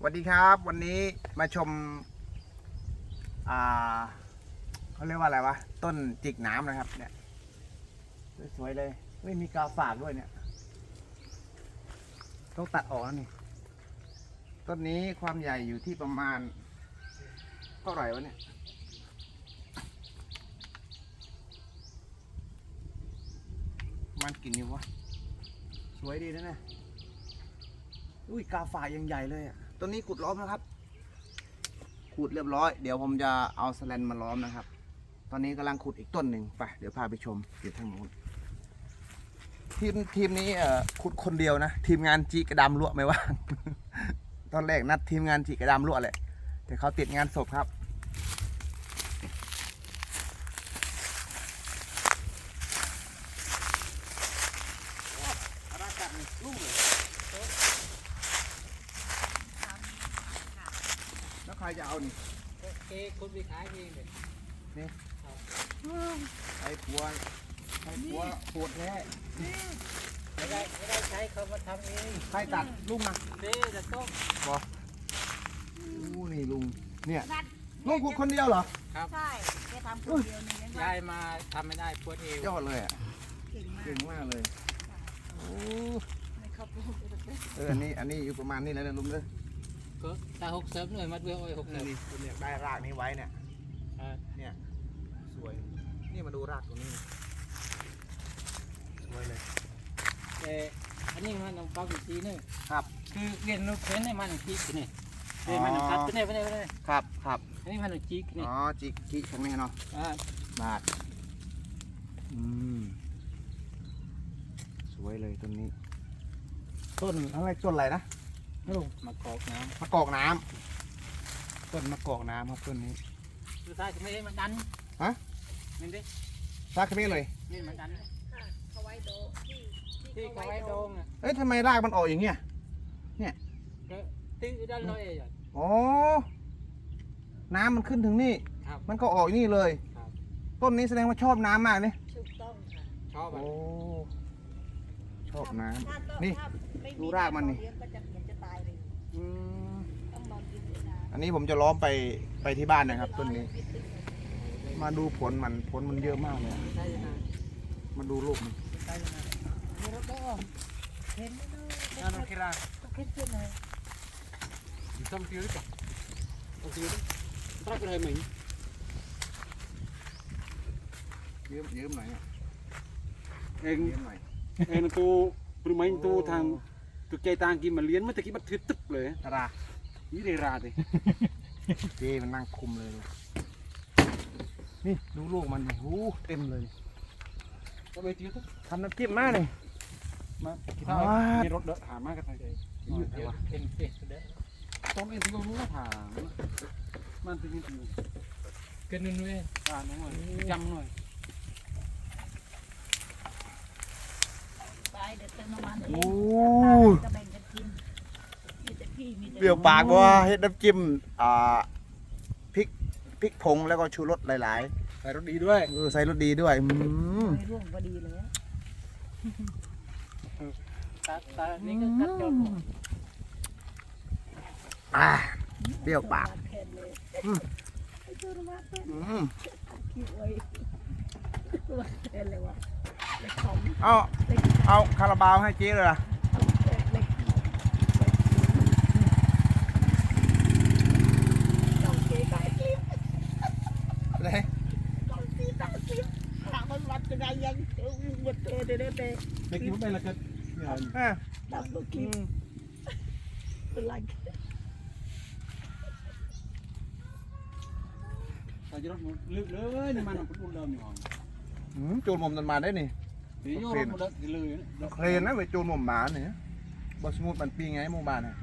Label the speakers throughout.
Speaker 1: สวัสดีครับ วันนี้มาชมอ่าเขาเรียกว่าอะไรวะ ต้นจิกน้ำนะครับ เนี่ย สวยๆเลยไม่มีกาฝากด้วยเนี่ย ต้องตัดออกแล้วนี่ ต้นนี้ความใหญ่อยู่ที่ประมาณ เท่าไหร่วะเนี่ยมันกี่นิ้ววะ สวยดีนะเนี่ยอุ้ยกาฝากยังใหญ่เลยอะ ตอนนี้ขุดล้อมนะครับ ขุดเรียบร้อย เดี๋ยวผมจะเอาสแลนมาล้อมนะครับ ตอนนี้กำลังขุดอีกต้นหนึ่งไป เดี๋ยวพาไปชมอยู่ทางโน้นทีมทีมนี้ขุดคนเดียวนะ ทีมงานจีกระดำลวไม่ว่าง ตอนแรกนัดทีมงานจีกระดำลวเลยแต่เขาติดงานศพครับ อากัดนี่ลุ่มเลยแล้วใค รจะเอานี่
Speaker 2: เอ้คุณไปขายเองเลย
Speaker 1: ไอ้ผัวไอ้ผัวปวดแท้
Speaker 2: ไม่ได้ไม่ได้ใช้เขามาทำเอง
Speaker 1: ใครตัดลุงนะ
Speaker 2: เด้จะต้อง
Speaker 1: อู้นี่ลุงเนี่ยลุงขุดคนเดียวเหรอ
Speaker 3: ใช่แกทำคนเดียวนี่ยัง
Speaker 2: ย้ายมาทำไม่ได้ปวดเอวย
Speaker 1: อดเลยอะ
Speaker 3: เก่งมาก
Speaker 1: เก่งมากเลยโอ้
Speaker 3: ไม่เข้าพูดเลย
Speaker 1: เอออันนี้อันนี้อยู่ประมาณนี้แล้วนะลุงเด้อ
Speaker 2: ก็ตาหกเสริมหน่อยมัดเบื้องโอ้ยหก
Speaker 1: เอ
Speaker 2: เสริ
Speaker 1: อ
Speaker 2: ม
Speaker 1: นี่ผมอยากได้รากนี้ไว้เนี่ย
Speaker 2: อ่า
Speaker 1: เนี่ยสวยนี่มาดูรากตรงนี้นะสวยเลย
Speaker 2: แต่อันนี้มันต้องฟังอีกทีนึง
Speaker 1: ครับ
Speaker 2: คือเรียนนุกเพ้นให้มันจีกนี่เอ้ยมันต้องตัดไปเนี่ยไปเนี่ยไปเนี่ย
Speaker 1: ครับครับ
Speaker 2: อันนี้มันต้องจีกนี่
Speaker 1: อ๋อจิกจิกตรงนี้เนาะ
Speaker 2: อ่า
Speaker 1: บาทอืมสวยเลยต้นนี้ ต้นอะไรต้นอะไรนะ
Speaker 2: ไม่รู้มากอกน้
Speaker 1: มะกอกน้ำต้นมะกอกน้ำครับต้นนี้ำ
Speaker 2: สุดท้ายจะไม่ได้มันดัน
Speaker 1: ฮะ
Speaker 2: นี่ดิ
Speaker 1: รากขมิ้นเลย
Speaker 2: นี่มันดัน
Speaker 3: เขาไว้โดที่
Speaker 2: ที่เขาไว้โดงอะ
Speaker 1: เอ้ยทำไมรากมันออกอย่างเงี้ย
Speaker 2: ก็ตื้อด้านลอยอะ
Speaker 1: อ๋อ น้ำมันขึ้นถึงนี่
Speaker 2: ครับ
Speaker 1: มันก็ออกนี่เลย
Speaker 2: ครับ
Speaker 1: ต้นนี้แสดงว่าชอบน้ำมากนี่
Speaker 3: ถูกต้องค่ะ
Speaker 2: ชอบอะ
Speaker 1: โอ้ช อบน้
Speaker 3: ถ้าต้ำ
Speaker 1: นี่
Speaker 3: ถ้าไม่
Speaker 1: ดูรากมันนี่
Speaker 3: เลี้ยงก็จะเหมือนจะตายเลย
Speaker 1: อืม
Speaker 3: ต้องนอนกินเวลา
Speaker 1: อันนี้ผมจะล้อมไปไปที่บ้านนะครับต้นนี้ มาดูผลมันผลมันเยอะมากเลยอะ
Speaker 2: ใช่ไหม
Speaker 1: มาดูลูกมัน
Speaker 2: ใช่ไหม
Speaker 3: มีรถได้ก่อนเห็นไหมลูก
Speaker 2: นั่นโอเคละ
Speaker 3: ต้องขึ้นขึ้นเลย
Speaker 2: ทำฟิวดิป่ะโอเคดิตรักเลย เหมือน
Speaker 1: ยืมยืมหน่อยเนี่ย
Speaker 4: Em
Speaker 1: ยืมหน่อย
Speaker 4: em tu bermain tu thằng tu cây tang kim mà liến mới tới cái bắt thuyết tức เลย
Speaker 1: รา
Speaker 4: ý đây ra thì
Speaker 1: เจมันนั่งคุมเลยลูกนี่ดูลูกมันโอ้โหเต็มเลย
Speaker 4: có mấy tiếng tức
Speaker 1: ทำน้ำจิ้มมากเลย
Speaker 4: mà cái
Speaker 1: What?
Speaker 4: thao cái rốt đỡ thả má cái thằng này
Speaker 2: เดี๋ยวเป็นเป็ดเด้อ
Speaker 4: tóm em thì nó thả man tự nhiên thì
Speaker 2: เกินนู่นเว้ย
Speaker 4: à nó rồi chăm rồi
Speaker 3: ไปเดี๋ยวเติม น้ำมัน
Speaker 1: โอ้
Speaker 3: จะแบ่งกันกินมีแต่พี่มีแต่
Speaker 1: เปรี้ยวปากบ่เฮ็ดน้ำจิ้มอ่าพริกพริกผงแล้วก็ชูรสหลาย
Speaker 4: phải rốt đi đuôi
Speaker 1: ๆเออใส่รสดีด้วยอืม
Speaker 3: ไม่ร่วงพอดีเลยอะ
Speaker 2: ตาตานี่ก็กัดจน
Speaker 1: อ่าเปรี้ยวปาก
Speaker 3: แทนเลย
Speaker 1: อืม
Speaker 3: ไอ้ตัวมาเป็น
Speaker 1: อืม
Speaker 3: ขี้ไว้ตั วแทนเลยวะเล็กของ
Speaker 1: เอา
Speaker 3: เล็ก
Speaker 1: เอาคาราบาวให้เจ๊เลยล่ะ
Speaker 3: เล็กต้องเก๋ไก่คลิป
Speaker 1: เลย
Speaker 3: ต้องซีต้องซีถามมันวัดยังไงยังเออหมดเออเด้อเด้อเด้อ
Speaker 4: đây cái đây là cái
Speaker 1: อะ
Speaker 3: ทำตัวคลิปเป็นไร
Speaker 4: tại cái rốt lưỡi lưỡi nhưng mà nó cũng buồn đơm nhỏ
Speaker 1: อืมจูนผมมันมาได้นี่
Speaker 4: thì vô rốt một đợt thì lười
Speaker 1: เคลนนะไปจูนผมหมาเนี่ยบอสมูทมันปีไงหมู่บ้านน่ะ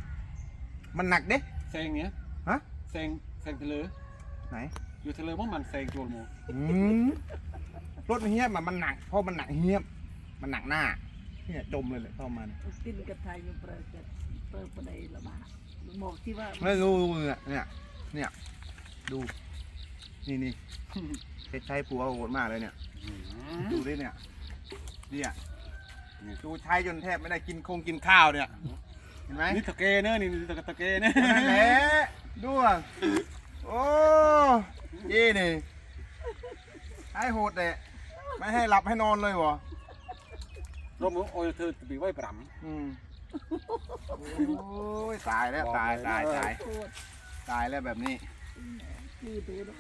Speaker 1: มันหนักเด้
Speaker 4: sen nhé
Speaker 1: Hả?
Speaker 4: sen sen thì lưỡi
Speaker 1: ไหน
Speaker 4: vô thì lưỡi món mình sen chuột một
Speaker 1: อืมรถมันเฮี้ยบอะมันหนักเพราะมันหนักเฮี้ยบมันหนักหน้าเนี่ยจมเลยเลยเข้ามาเนี่ย
Speaker 3: ตินกับไทยมันเปิดจะเปิดประเดี๋ยวละมาบอกที่ว่า
Speaker 1: ไม่รู้เนี่ยเนี่ย เนี่ย ดู นี่นี่เฮ็ดใช้ผัวโหดมากเลยเนี่ย ดูดิเนี่ยเนี่ยดูใช้จนแทบไม่ได้กินคงกินข้าวเนี่ย เห็นไหม
Speaker 4: นี่ตะเกเนอะนี่ตะตะเกเนอะ
Speaker 1: นั่นแหละดูอะโอ้ยี่นี่ให้โหดเลยไม่ให้หลับให้นอนเลยวะ
Speaker 4: รถมือโอ้ยเธอไปไว้ปร
Speaker 1: อืมโอ้ยตายแล้วตายตายตาย
Speaker 3: โคตร
Speaker 1: ตายแล้วแบบนี้
Speaker 3: คือตัวเนาะ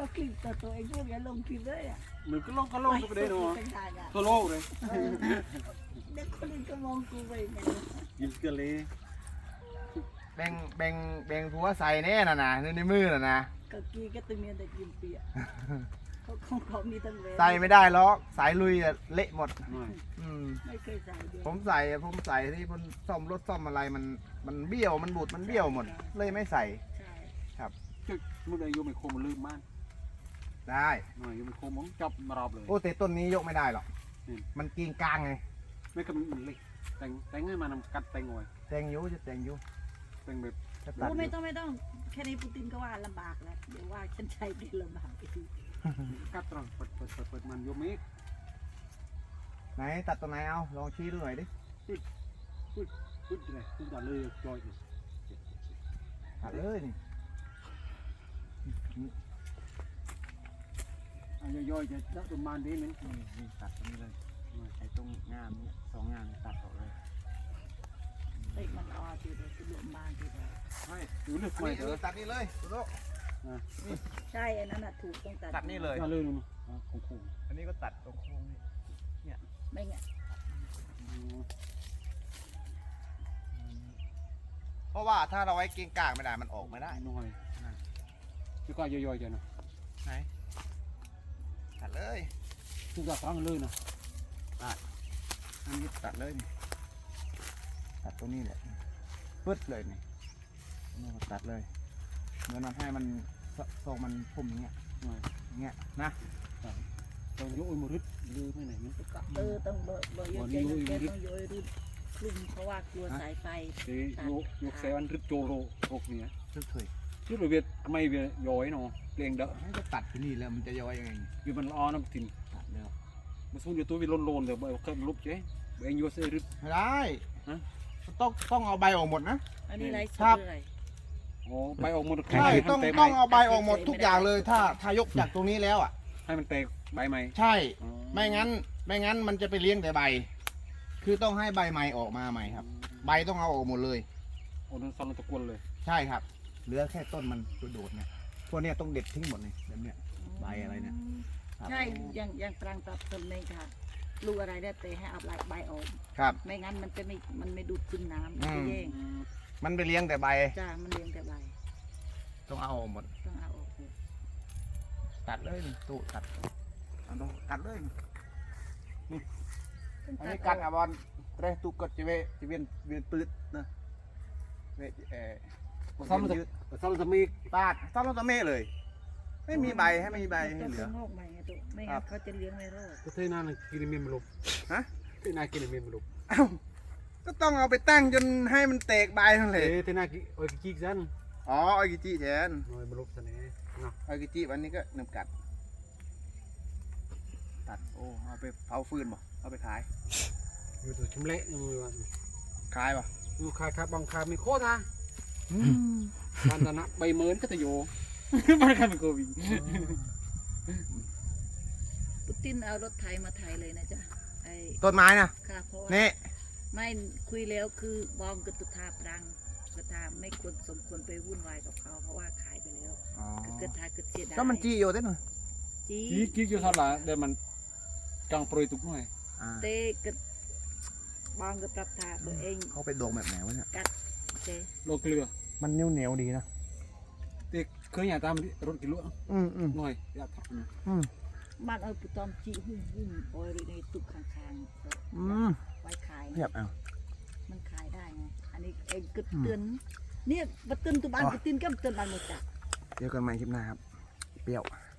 Speaker 3: ก็คลิปแต่ตัวเองพวกนี้ลงคลิปเลยอะำ
Speaker 4: มือก็ลงก็ลงก็ไปได้เนาะ
Speaker 3: เป็นทางอะ
Speaker 4: ตัวโลกเลย
Speaker 3: เออเด็กคนอื่นก็มองกูไปไง
Speaker 4: ยิงกันเลย
Speaker 1: แบ่งแบ่งแบ่งผัวใส่แน่น่ะนะในในมือน่ะนะ
Speaker 3: ก็กีก็ตึงเงินแต่กินเปียเขาคงเขามีตั้งเวร
Speaker 1: ใส่ไม่ได้หรอกสายลุยอะเละหมด
Speaker 4: หน่อย
Speaker 1: อืม
Speaker 3: ไม่เคยใส่เดียว
Speaker 1: ผมใส่ผมใส่ที่ผมซ่อมรถซ่อมอะไรมันมันเบี้ยวมันบูดมันเบี้ยวหมด เลยไม่ใส่
Speaker 3: ใช่
Speaker 4: จุดมือใดโยมไม่โคมมันลืมมาก
Speaker 1: ได้
Speaker 4: หน่อยโยมไม่โคมมองจับมารอบเลย
Speaker 1: โอ้แต่ต้นนี้ยกไม่ได้หรอก
Speaker 4: อืม
Speaker 1: มันกิงกลางไง
Speaker 4: ไม่ก็มันเล็กแต่งแต่งให้มันกัดแต่งหน่อย
Speaker 1: แตงอยูจะแตงอยู
Speaker 4: แต่งแบบ
Speaker 1: จะตัด
Speaker 3: โอ้
Speaker 1: อ
Speaker 3: ไม่
Speaker 1: ยู่
Speaker 3: ต้องไม่ต้องแค่นี้ปูตินก็ว่าลำบากแล้วเดี๋ยวว่าฉันใช้ดินลำบากอีกที
Speaker 4: กัดตรงเปิดเปิดเปิดเปิดมันโยมเมฆ
Speaker 1: ไหนตัดตัวไหนเอาลองชี้ดูหน่อยดิ
Speaker 4: พูดเลยพูดต่อเลยจอยอยู่
Speaker 1: ตัดเลยนี่
Speaker 4: อะย่อยๆจะจับประมาณนี้นึง
Speaker 1: นี่นี่ตัดตรงนี้เลยไอ้ตรงงามเนี่ยสองงามตัดออกเลย
Speaker 3: เด็กมันอ่อนอยู่เลยคือลมบานอยู่เลย
Speaker 1: ไม่
Speaker 4: ดูเลือก
Speaker 1: อัน
Speaker 4: ไม่
Speaker 1: นี้
Speaker 4: เถอะ
Speaker 1: ตัดนี่เลยดูโลก
Speaker 3: ใช่อันนั้นน่ะถูกต้องตัด
Speaker 1: ตัดนี่เลย
Speaker 4: ก็เลยนู่นอะของคู่
Speaker 1: อันนี้ก็ตัดตรงโค้งนี่
Speaker 3: ไม่งั้น
Speaker 4: อืม
Speaker 1: เพราะว่าถ้าเราไว้กิงกลางไม่ได้มันออกไม่ได้
Speaker 4: น้อยแล้วก็ย่อยๆจะนะ
Speaker 1: ไหน ตัดเลย
Speaker 4: ทุกอย่างฟังเลยนะ
Speaker 1: อันนี้ตัดเลยนี่ตัดตรงนี้แหละปึ๊ดเลยนี่นี่ก็ตัดเลยเหมือนมันให้มันทรงมันพุ่มอย่างเงี้ย
Speaker 4: หน่อย
Speaker 1: อย่างเงี้ยนะ
Speaker 4: ต้องยกไอ้มรึดลืมไม่ไหนมัน
Speaker 3: ก็เออต้องเบอร์เบอร์เยอะแกต้องแกต้องโยยรุดคลุมเพราะว่ากลัวสายไฟ
Speaker 4: เดี๋ยวยกยกเซวันรึดโจโรโอกเนี่ย
Speaker 1: ทึกถอย
Speaker 4: ชุดระเบียดไม่เบียย้อยเนาะเปลียงเด้อ
Speaker 1: ให้ก็ตัดที่นี่แล้วมันจะย้อยยังไง
Speaker 4: vì mình lo nó tìm
Speaker 1: ตัดแล้ว
Speaker 4: mà xuống cho tôi vì lôn lôn rồi bởi cái lúc chứ bởi anh vô xe rứt
Speaker 1: ไม่ได้
Speaker 4: ฮะ
Speaker 1: ต้องต้องเอาใบออกหมดนะ
Speaker 3: อันนี้ไรส
Speaker 1: ครั
Speaker 3: ด
Speaker 1: บ
Speaker 3: เลย
Speaker 4: ồ bay ong một
Speaker 1: ใช่
Speaker 4: cái
Speaker 1: ต้อง
Speaker 4: tè
Speaker 1: ต้อง
Speaker 4: mày
Speaker 1: เอาใบออกหมดทุกอย่างเลยถ้าถ้ายกจากตรงนี้แล้วอะ
Speaker 4: hay mình tè bay mày
Speaker 1: ใช่ ไม่งั้น ไม่งั้นมันจะไปเลี้ยงแต่ใบ คือต้องให้ใบใหม่ออกมาใหม่ครับ ใบต้องเอาออกหมดเลย
Speaker 4: ồ nó xong nó tao quên rồi
Speaker 1: ใช่ครับ เหลือแค่ต้นมันโดดๆเนี่ยพวกเนี้ยต้องเด็ดทิ้งหมดเลยแบบเนี้ย ใบอะไรเนี่ย ครับ
Speaker 3: ใช่อยังยังปรางตับตนเองค่ะลูกอะไรได้แต่ให้เอาใบใบออก
Speaker 1: ครับ
Speaker 3: ไม่งั้นมันจะไม่มันไม่ดูดซึมน้ำ
Speaker 1: อื
Speaker 3: มันจะแย่ง
Speaker 1: มันไปเลี้ยงแต่ใบ
Speaker 3: จ้ามันเลี้ยงแต่ใบ
Speaker 1: ต้องเอาออกหมด
Speaker 3: ต้องเอาออกหมด
Speaker 1: ตัดเลยนี่ตู้ตัดเอาต้องตัดเลยนี่อันนี้กัดอะบอลเรตุกดจะเวจะเวียนเวียนปืดนะเวเออ
Speaker 4: xong nó xong nó mi
Speaker 1: ปาดต้องลงตะเมฆเลย ไม่มีใบให้ไม่มีใบให้
Speaker 3: ต้อง
Speaker 1: เหลือ
Speaker 3: งอกใหม่ไงตุ๊ไม่
Speaker 1: ครั
Speaker 3: งั้
Speaker 1: บ
Speaker 3: นเขาจะเลี้ยงไม่รอด
Speaker 4: có thế nào là kia miên mà lục
Speaker 1: Hả?
Speaker 4: thế nào kia miên mà lục
Speaker 1: เอ้าก็ต้องเอาไปตั้งจนให้มันแตกใบทั้งเลย
Speaker 4: thế thế nào kia ôi cái chiếc dân
Speaker 1: อ๋อไอกิจิแทน
Speaker 4: rồi mà lục thế này nào
Speaker 1: ไอกิจิวันนี้ก็นำกัด ตัดโอ้เอาไปเผาฟืนบ่เอาไปขาย
Speaker 4: rồi tôi chấm lệ rồi
Speaker 1: ขายบ่
Speaker 4: rồi khai khai bằng khai mình khô ra bạn ta nặng bay mớn cái tay vô bạn khai mình cô vì
Speaker 3: ปุตินเอารถไถมาไถเลยนะจ๊ะไอ้
Speaker 1: ต้นไม้นะ
Speaker 3: ค่ะเพราะว่า
Speaker 1: นี่
Speaker 3: ไม่คุยแล้วคือบองกระตุทาปรังกระทาไม่ควรสมควรไปวุ่นวายกับเขาเพราะว่าขายไปแล้ว
Speaker 1: อ๋อ
Speaker 3: คือกระทาเกิดเสียดาย
Speaker 1: ก็มันจีอยู่เต้นหน่อย
Speaker 3: จี
Speaker 4: chí chí cho sao là để mình càng proi tục này
Speaker 1: อ่า
Speaker 3: เตกระบองกระปรับทาตัวเอง
Speaker 1: เขาไปโดงแบบไหนวะเนี่ย
Speaker 3: เต
Speaker 4: lô clear
Speaker 1: มันเหนียวเหนียวๆดีนะ
Speaker 4: thì cứ nhà ta mình rút cái lúa
Speaker 1: อืมอืม
Speaker 4: ngồi dạ thật
Speaker 1: อืม
Speaker 3: บ้านเอาปุตอมจีหุ่มหุ่มโอยในตุกข้างๆ
Speaker 1: อืม
Speaker 3: ไว้ขาย
Speaker 1: เทียบเอา
Speaker 3: มันขายได้ไงอันนี้เองกระเตือนเนี่ยบัตเตือนตัวบ้าน
Speaker 1: อ๋อ
Speaker 3: กระตินก็เตือนบ้านหมดจ้ะ
Speaker 1: เดี๋ยวกันใหม่คลิปหน้าครับ เปรี้ยว
Speaker 3: เ